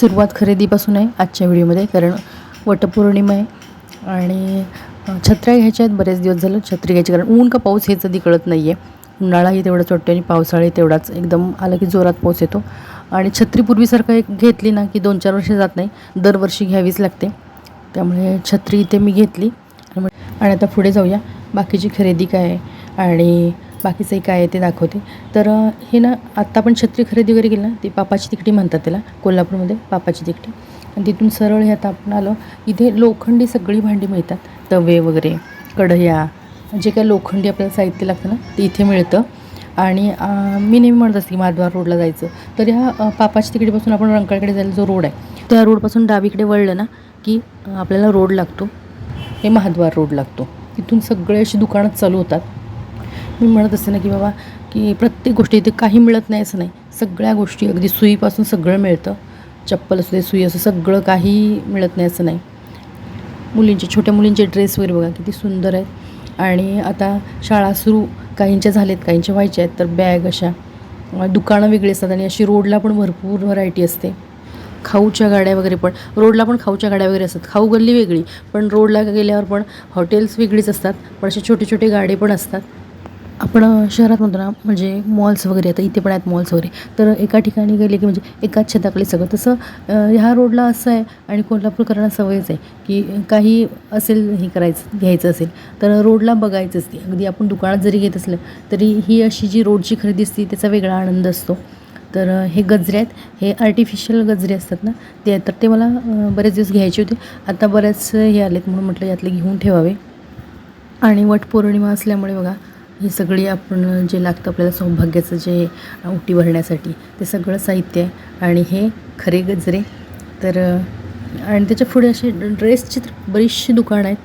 सुरुवात खरेदीपासून आहे आजच्या व्हिडिओमध्ये कारण वटपौर्णिमा आहे आणि छत्र्या घ्यायच्या आहेत बरेच दिवस झालं छत्री घ्यायची कारण ऊन का पाऊस हेच आधी कळत नाही आहे उन्हाळाही तेवढाच वाटतो आणि पावसाळाही तेवढाच एकदम आला की जोरात पाऊस येतो. आणि छत्री पूर्वीसारखं एक घेतली ना की दोन चार वर्ष जात नाही दरवर्षी घ्यावीच लागते. त्यामुळे छत्री इथे मी घेतली. आणि आणि आता पुढे जाऊया. बाकीची खरेदी काय आहे? आणि बाकीचंही काय आहे ते दाखवते. तर हे ना आत्ता आपण छत्री खरेदी वगैरे केली ना ती पापाची तिकटी म्हणतात त्याला कोल्हापूरमध्ये पापाची तिकटी आणि तिथून सरळ हे आता आपण आलो इथे लोखंडी सगळी भांडी मिळतात. तवे वगैरे कढया जे काय लोखंडी आपल्याला साहित्य लागतं ना ते इथे मिळतं. आणि मी नेहमी म्हणत असते की माधवार रोडला जायचं. तर ह्या पापाची तिकडीपासून आपण रंकाळकडे जायला जो रोड आहे त्या रोडपासून डावीकडे वळलं ना की आपल्याला रोड लागतो. हे महाद्वार रोड लागतो. तिथून सगळे अशी दुकानं चालू होतात. मी म्हणत असते ना की बाबा की प्रत्येक गोष्टी इथे काही मिळत नाही असं नाही. सगळ्या गोष्टी अगदी सुईपासून सगळं मिळतं. चप्पल असू दे सुई असं सगळं काही मिळत नाही असं नाही. मुलींचे छोट्या मुलींचे ड्रेस वगैरे बघा किती सुंदर आहेत. आणि आता शाळा सुरू काहींच्या झालेत काहींच्या व्हायच्या आहेत तर बॅग अशा. दुकानं वेगळी असतात आणि अशी रोडला पण भरपूर व्हरायटी असते. खाऊच्या गाड्या वगैरे पण रोडला पण खाऊच्या गाड्या वगैरे असतात. खाऊ गल्ली वेगळी पण रोडला गेल्यावर पण हॉटेल्स वेगळीच असतात पण असे छोटे छोटे गाडे पण असतात. आपण शहरात म्हणतो ना म्हणजे मॉल्स वगैरे आता इथे पण आहेत मॉल्स वगैरे तर एका ठिकाणी गेले की म्हणजे एकाच छताखाली सगळं. तसं ह्या रोडला असं आहे आणि कोल्हापूरकरांना सवयच आहे की काही असेल हे करायचं घ्यायचं असेल तर रोडला बघायचं असते. अगदी आपण दुकानात जरी घेत असलं तरी ही अशी जी रोडची खरेदी असते त्याचा वेगळा आनंद असतो. तर हे गजरे आहेत हे आर्टिफिशियल गजरे असतात ना ते तर ते मला बरेच दिवस घ्यायचे होते. आता बरेच हे आलेत म्हणून म्हटलं यातले घेऊन ठेवावे. आणि वटपौर्णिमा असल्यामुळे बघा ही सगळी आपण जे लागतं आपल्याला सौभाग्याचं जे ओटी भरण्यासाठी ते सगळं साहित्य आहे. आणि हे खरे गजरे. तर आणि त्याच्या पुढे असे ड्रेसची तर बरीचशी दुकानं आहेत.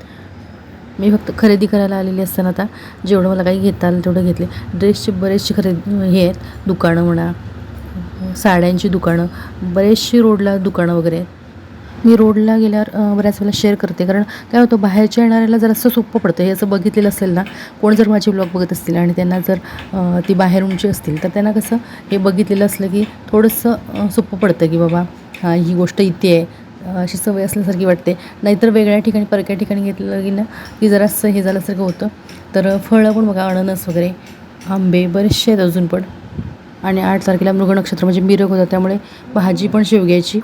मी फक्त खरेदी करायला आलेली असताना आता जेवढं मला काही घेता आलं तेवढं घेतले. ड्रेसचे बरेचसे खरेदी हे आहेत. दुकानं म्हणा साड्यांची दुकानं बरेचशी रोडला दुकानं वगैरे आहेत. मी रोडला गेल्यावर बऱ्याच वेळेला शेअर करते. कारण काय होतं बाहेरच्या येणाऱ्याला जरासं सोपं पडतं. हे असं बघितलेलं असेल ना कोण जर माझे ब्लॉग बघत असतील आणि त्यांना जर ती बाहेरूनची असतील तर त्यांना कसं हे बघितलेलं असलं की थोडंसं सोपं पडतं की बाबा हां ही गोष्ट इथे आहे. अशी सवय असल्यासारखी वाटते. नाहीतर वेगळ्या ठिकाणी परक्या ठिकाणी घेतलं की ना की जरासं हे झाल्यासारखं होतं. तर फळं पण बघा अननस वगैरे आंबे बरेचसे आहेत अजून पण. आणि आठ तारखेला मृग नक्षत्र म्हणजे मिरग होता त्यामुळे भाजी पण शेवग्याची.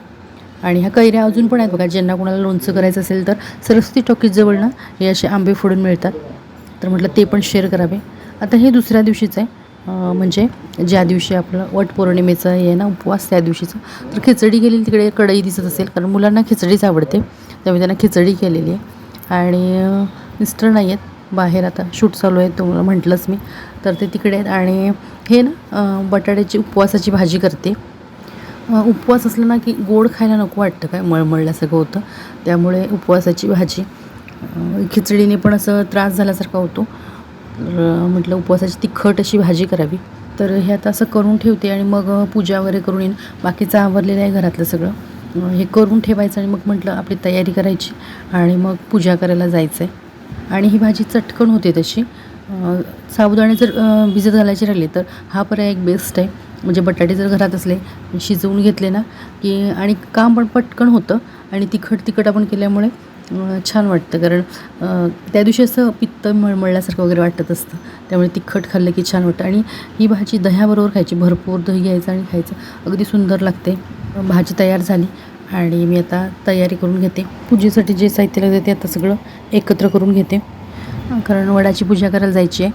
आणि ह्या कैऱ्या अजून पण आहेत बघा ज्यांना कोणाला लोणचं करायचं असेल तर सरस्वती टॉकीजवळ ना हे असे आंबे फोडून मिळतात. तर म्हटलं ते पण शेअर करावे. आता हे दुसऱ्या दिवशीचं आहे. म्हणजे ज्या दिवशी आपलं वटपौर्णिमेचं हे आहे ना उपवास त्या दिवशीचं. तर खिचडी केलेली तिकडे कढई दिसत असेल कारण मुलांना खिचडीच आवडते. त्यामुळे त्यांना खिचडी केलेली आहे. आणि मिस्टर नाही आहेत. बाहेर आता शूट चालू आहे तुम्हाला म्हटलंच मी. तर ते तिकडे आहेत. आणि हे ना बटाट्याची उपवासाची भाजी करते. उपवास असला ना की गोड खायला नको वाटतं काय मळमळल्यासारखं होतं. त्यामुळे उपवासाची भाजी खिचडीने पण असं त्रास झाल्यासारखा होतो. तर म्हटलं उपवासाची तिखट अशी भाजी करावी. तर हे आता असं करून ठेवते आणि मग पूजा वगैरे करून येईन. बाकीचं आवरलेलं आहे घरातलं सगळं. हे करून ठेवायचं आणि मग म्हटलं आपली तयारी करायची आणि मग पूजा करायला जायचं आहे आणि ही भाजी चटकन होते तशी. साबुदाणे जर भिजत घालायची राहिली तर हा पर्याय एक बेस्ट आहे. म्हणजे बटाटे जर घरात असले शिजवून घेतले ना की आणि काम पण पटकन होतं आणि तिखट तिखट आपण केल्यामुळे छान वाटतं. कारण त्या दिवशी असं पित्त मळमळल्यासारखं वगैरे वाटत असतं. त्यामुळे तिखट खाल्लं की छान वाटतं. आणि ही भाजी दह्याबरोबर खायची. भरपूर दही घ्यायचं आणि खायचं. अगदी सुंदर लागते. भाजी तयार झाली आणि मी आता तयारी करून घेते. पूजेसाठी जे साहित्य लागते ते आता सगळं एकत्र करून घेते. कारण वडाची पूजा करायला जायची आहे.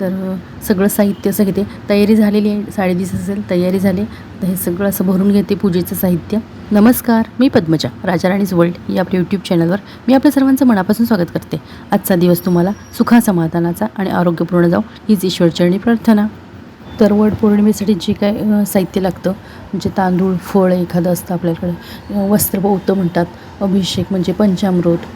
तर सगळं साहित्य असं घेते. तयारी झालेली आहे साडे दिस असेल तयारी झाली. तर हे सगळं असं भरून घेते पूजेचं साहित्य. नमस्कार मी पद्मजा राजाराणीज वर्ल्ड या आपल्या यूट्यूब चॅनलवर मी आपल्या सर्वांचं मनापासून स्वागत करते. आजचा दिवस तुम्हाला सुखा समाधानाचा आणि आरोग्यपूर्ण जाऊ हीच ईश्वरचरणी प्रार्थना. तर वड पौर्णिमेसाठी जे काय साहित्य लागतं म्हणजे तांदूळ फळ एखादं असतं आपल्याकडे अ, वस्त्र म्हणतात. अभिषेक म्हणजे पंचामृत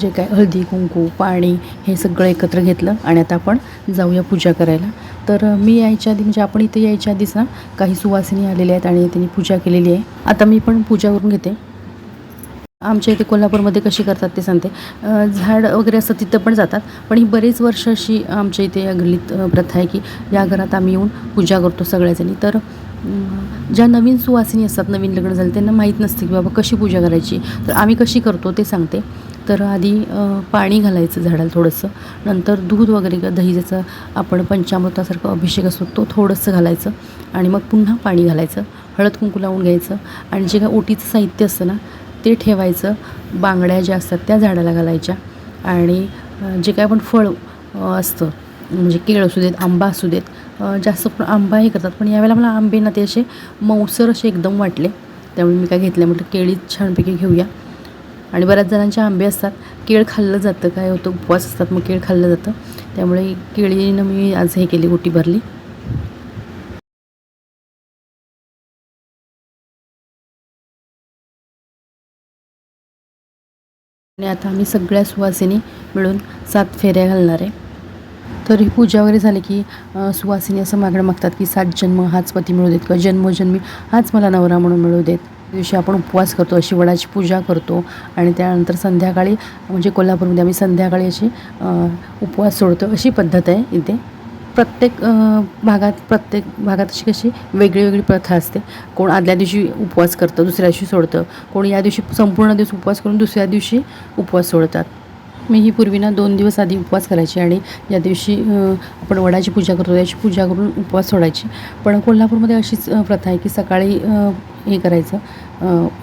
जे काय हळदी कुंकू पाणी हे सगळं एकत्र घेतलं आणि आता आपण जाऊया पूजा करायला. तर मी यायच्या आधी म्हणजे आपण इथे यायच्या आधीच ना काही सुवासिनी आलेल्या आहेत आणि त्यांनी पूजा केलेली आहे. आता मी पण पूजा करून घेते. आमच्या इथे कोल्हापूरमध्ये कशी करतात ते सांगते. झाड वगैरे असं तिथं पण जातात पण ही बरेच वर्ष अशी आमच्या इथे या गल्लीत प्रथा आहे की या घरात आम्ही येऊन पूजा करतो सगळ्याजणी. तर ज्या नवीन सुवासिनी असतात नवीन लग्न झाले त्यांना माहीत नसते की बाबा कशी पूजा करायची. तर आम्ही कशी करतो ते सांगते. तर आधी पाणी घालायचं झाडाला थोडंसं. नंतर दूध वगैरे किंवा दही ज्याचं आपण पंचामृतासारखं अभिषेक असतो तो थोडंसं घालायचं. आणि मग पुन्हा पाणी घालायचं. हळद कुंकू लावून घ्यायचं. आणि जे काय ओटीचं साहित्य असतं ना ते ठेवायचं. बांगड्या ज्या असतात त्या झाडाला घालायच्या. आणि जे काय आपण फळ असतं म्हणजे केळ असू देत आंबा असू देत जास्त पण आंबा हे करतात. पण यावेळेला मला आंबे ना ते असे मऊसर असे एकदम वाटले. त्यामुळे मी काय घेतलं म्हटलं केळी छानपैकी घेऊया. आणि बऱ्याच जणांचे आंबे असतात. केळ खाल्लं जातं काय होतं उपवास असतात मग केळ खाल्लं जातं. त्यामुळे केळीनं मी आज हे केली गोटी भरली. आणि आता आम्ही सगळ्या सुवासिनी मिळून सात फेऱ्या घालणार आहे. तर ही पूजा वगैरे झाली की सुवासिनी असं मागणं मागतात की सात जन्म हाच पती मिळू देत किंवा जन्मोजन्मी हाच मला नवरा म्हणून मिळू देत. दिवशी आपण उपवास करतो अशी वडाची पूजा करतो आणि त्यानंतर संध्याकाळी म्हणजे कोल्हापूरमध्ये आम्ही संध्याकाळी अशी उपवास सोडतो अशी पद्धत आहे इथे. प्रत्येक भागात प्रत्येक भागात अशी कशी वेगळी वेगळी प्रथा असते. कोण आदल्या दिवशी उपवास करतं दुसऱ्या दिवशी सोडतं. कोण या दिवशी संपूर्ण दिवस उपवास करून दुसऱ्या दिवशी उपवास सोडतात. मी ही पूर्वी ना दोन दिवस आधी उपवास करायची आणि या दिवशी आपण वडाची पूजा करतो याची पूजा करून उपवास सोडायची. पण कोल्हापूरमध्ये अशीच प्रथा आहे की सकाळी हे करायचं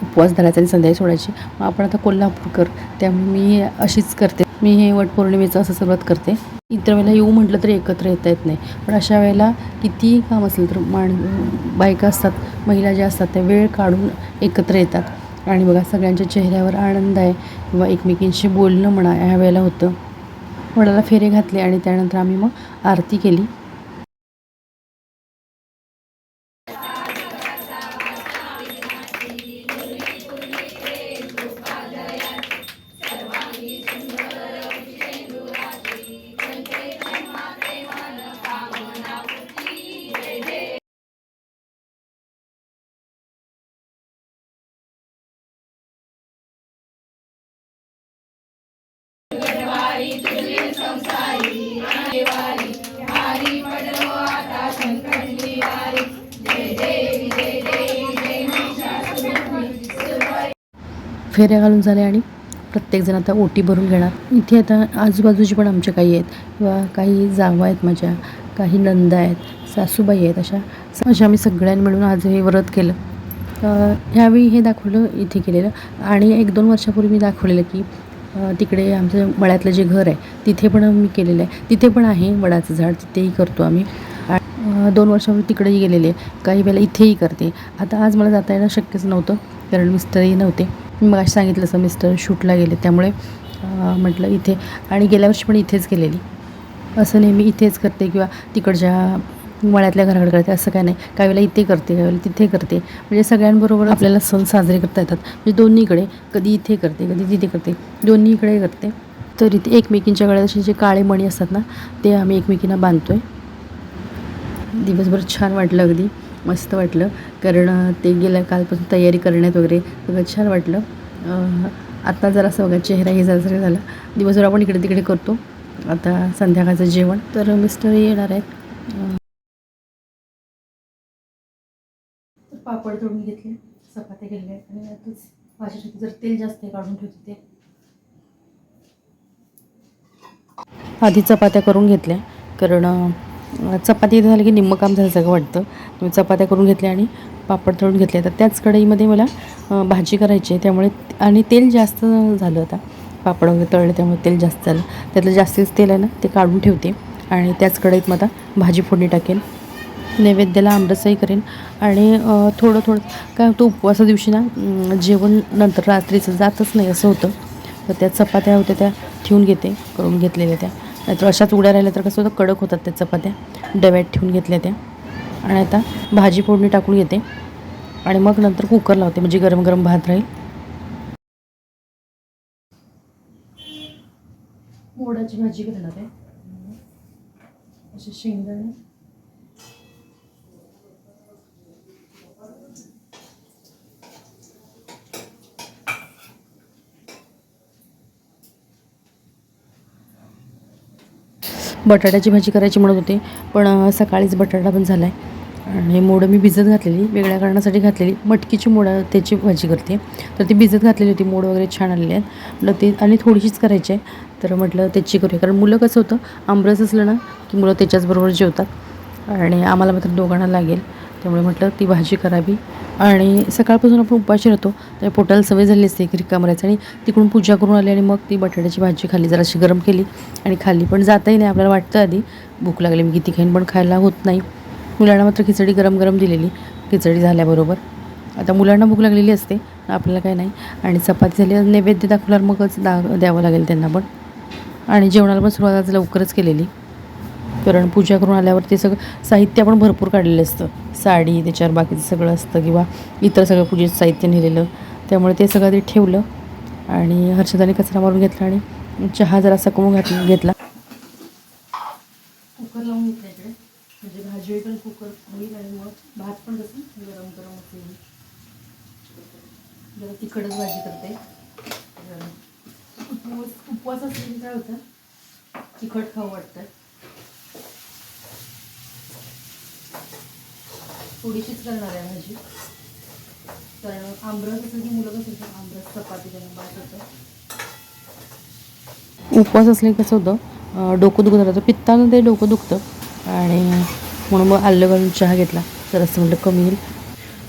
उपवास धरायचा आणि संध्याकाळी सोडायची. मग आपण आता कोल्हापूरकर त्यामुळे मी अशीच करते. मी हे वटपौर्णिमेचं असं सुरुवात करते. इतर वेळेला येऊ म्हटलं तरी एकत्र येता येत नाही. पण अशा वेळेला कितीही काम असलं तर माण बायका असतात महिला ज्या असतात त्या वेळ काढून एकत्र येतात. आणि बघा सगळ्यांच्या चेहऱ्यावर आनंद आहे. किंवा एकमेकींशी बोलणं म्हणा ह्या वेळेला होतं. वडाला फेरे घातले आणि त्यानंतर आम्ही मग आरती केली. फेऱ्या घालून झाले आणि प्रत्येकजण आता ओटी भरून घेणार. इथे आता आजूबाजूची पण आमच्या काही आहेत. किंवा काही जावा आहेत माझ्या काही नंदा आहेत सासूबाई आहेत अशा अशा आम्ही सगळ्यांनी मिळून आज हे व्रत केलं. ह्यावेळी हे दाखवलं इथे केलेलं. आणि एक दोन वर्षापूर्वी मी दाखवलेलं की तिकडे आमचं मळ्यातलं जे घर आहे तिथे पण मी केलेलं आहे. तिथे पण आहे वडाचं झाड तिथेही करतो आम्ही. दोन वर्षापूर्वी तिकडेही गेलेले काही वेळेला इथेही करते. आता आज मला जाता येणं शक्यच नव्हतं कारण मिस्तरही नव्हते. मग सांगितलं असं मिस्टर शूटला गेले त्यामुळे म्हटलं इथे. आणि गेल्या वर्षी पण इथेच गेलेली. असं नेहमी इथेच करते किंवा तिकडच्या मळ्यातल्या घराकडे करते असं काय नाही. काही वेळेला इथे करते काही वेळेला तिथे करते. म्हणजे सगळ्यांबरोबर आपल्याला सण साजरे करता येतात. म्हणजे दोन्हीकडे कधी इथे करते कधी तिथे करते. दोन्हीकडे करते. तर इथे एकमेकींच्या गळ्यात असे जे काळे मणी असतात ना ते आम्ही एकमेकींना बांधतो आहे दिवसभर छान वाटलं अगदी. मस्त वाटलं. कारण ते गेल्या कालपासून तयारी करण्यात वगैरे सगळं छान वाटलं. अं, आता जरासं बघा चेहरा हे जरा झाला. दिवसभर आपण इकडे तिकडे करतो. आता संध्याकाळचं जेवण. तर मिस्टर येणार आहेत. पापड तळून घेतले चपात्या आहेत. आणि आताच भाजीसाठी जर तेल जास्त आहे काढून ठेवते ते. आधी चपात्या करून घेतल्या. कारण चपाती झाली की निम्मं काम झाल्यासारखं वाटतं. मी चपात्या करून घेतल्या आणि पापड तळून घेतले. तर त्याच कढईमध्ये मला भाजी करायची आहे. त्यामुळे आणि तेल जास्त झालं आता. पापड वगैरे तळले त्यामुळे तेल जास्त झालं. त्यातलं जास्तीच तेल आहे ना ते काढून ठेवते. आणि त्याच कढईत मग आता भाजी फोडणी टाकेन. नैवेद्याला आमरसही करेन. आणि थोडं थोडं काय होतं उपवासा दिवशी ना जेवण नंतर रात्रीचं जातच नाही असं होतं. तर त्या चपात्या होत्या त्या ठेवून घेते करून घेतलेल्या त्या. नाहीतर अशाच उड्या राहिल्या तर कसं होतं कडक होतात त्या चपात्या. डब्यात ठेवून घेतल्या त्या. आणि आता भाजी फोडणी टाकून घेते. आणि मग नंतर कुकर लावते म्हणजे गरम गरम भात राहील. मोडाची भाजी करणार आहे असे शेंगदाणे. बटाट्याची भाजी करायची म्हणत होते पण सकाळीच बटाटा पण झाला आहे आणि मोडं मी भिजत घातलेली वेगळ्या कारणासाठी घातलेली. मटकीची मोडं त्याची भाजी करते. तर ती भिजत घातलेली होती मोड वगैरे छान आलेले आहेत. म्हटलं ते आणि थोडीशीच करायची आहे. तर म्हटलं त्याची करूया. कारण मुलं कसं होतं आंबरस असलं ना की मुलं त्याच्याचबरोबर जेवतात. आणि आम्हाला मात्र दोघांना लागेल. त्यामुळे म्हटलं ती भाजी करावी. आणि सकाळपासून आपण उपाशी राहतो त्या पोटाला सवय झाली असते की रिकाम राहायचं आणि तिकडून पूजा करून आली आणि मग ती बटाट्याची भाजी खाली जराशी गरम केली आणि खाली पण जाताही नाही आपल्याला वाटतं आधी. भूक लागली मी किती खाईन पण खायला होत नाही. मुलांना मात्र खिचडी गरम गरम दिलेली खिचडी झाल्याबरोबर. आता मुलांना भूक लागलेली असते आपल्याला काय नाही. आणि चपाती झाली नैवेद्य दाखवल्यावर मगच दा द्यावं लागेल त्यांना पण. आणि जेवणाला पण सुरुवात आज लवकरच केलेली. कारण पूजा करून आल्यावर ते सगळं साहित्य आपण भरपूर काढलेलं असतं. साडी त्याच्यावर बाकीचं सगळं असतं किंवा इतर सगळं पूजेचं साहित्य नेलेलं. त्यामुळे ते सगळं ते ठेवलं आणि हर्षदाने कचरा मारून घेतला आणि चहा जरासा कमवून घातला घेतला. कुकर लावून घेतला इकडे. म्हणजे भाजी पण कुकर होईल आणि मग भात पण कसं गरम गरम होईल जरा तिखटच भाजी करते. जरा उपवास काय होतं? तिखट खाऊ वाटतं. थोडीशीच करणार आहे भाजी कारण आंबरस असं की मुलं कसं आंबरस चपाती त्यांना होतं. उपवास असले कसं होतं? डोकं दुखत राहतं पित्तानं ते डोकं दुखतं. आणि म्हणून मग आलं घालून चहा घेतला. तर असं म्हटलं कमी येईल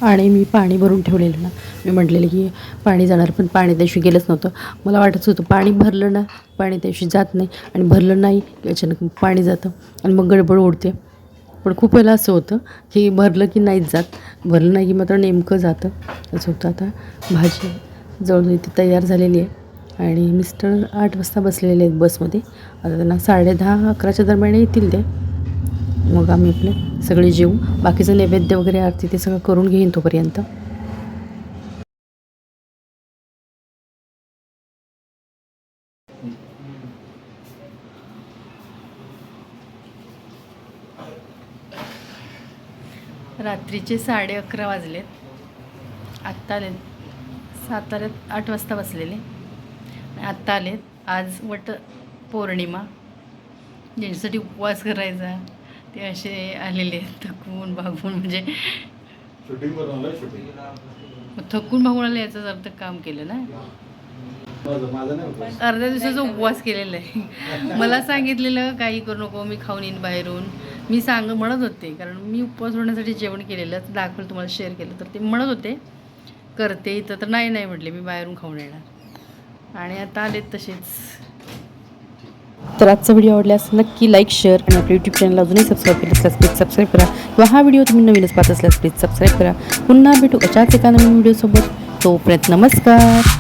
आणि मी पाणी भरून ठेवलेलं ना. मी म्हटलेलं की पाणी जाणार पण पाणी त्याशी गेलंच नव्हतं. मला वाटत होतं पाणी भरलं ना पाणी त्याशी जात नाही. आणि भरलं नाही की अचानक पाणी जातं. आणि मग गडबड ओढते पण खूप वेळेला असं होतं की भरलं की नाहीच जात. भरलं नाही की मात्र नेमकं जातं. असं होतं. आता भाजी जवळजवळ इथे तयार झालेली आहे. आणि मिस्टर आठ वाजता बसलेले आहेत बसमध्ये. आता त्यांना साडे दहा अकराच्या दरम्यान येतील ते. मग आम्ही आपले सगळे जेवू. बाकीचं नैवेद्य वगैरे आरती ते सगळं करून घेईन तोपर्यंत. रात्रीचे साडे अकरा वाजलेत. आत्ता आलेत. साताऱ्यात आठ वाजता बसलेले. आत्ता आलेत. आज वट पौर्णिमा. ज्यांच्यासाठी उपवास करायचा ते असे आलेले आहेत. थकून भागून म्हणजे थकून भागून आले याचाच अर्थ काम केलं ना? अर्ध्या दिवसाचा उपवास केलेला आहे. मला सांगितलेलं काही करू नको मी खाऊन येईन बाहेरून. मी सांग म्हणत होते. कारण मी उपवास होण्यासाठी जेवण केलेलं तर दाखवलं तुम्हाला शेअर केलं. तर ते म्हणत होते करते इथं तर नाही नाही म्हटले. मी बाहेरून खाऊन येणार. आणि आता आलेत तसेच. तर आजचा व्हिडिओ आवडल्यास नक्की लाईक शेअर आणि आपल्या यूट्यूब चॅनल अजूनही सबस्क्राईब केलं असल्यास प्लीज सबस्क्राईब करा. किंवा हा व्हिडिओ तुम्ही नवीनच पाहत असल्यास प्लीज सबस्क्राईब करा. पुन्हा भेटू अशाच एका नवीन व्हिडिओसोबत तोपर्यंत नमस्कार.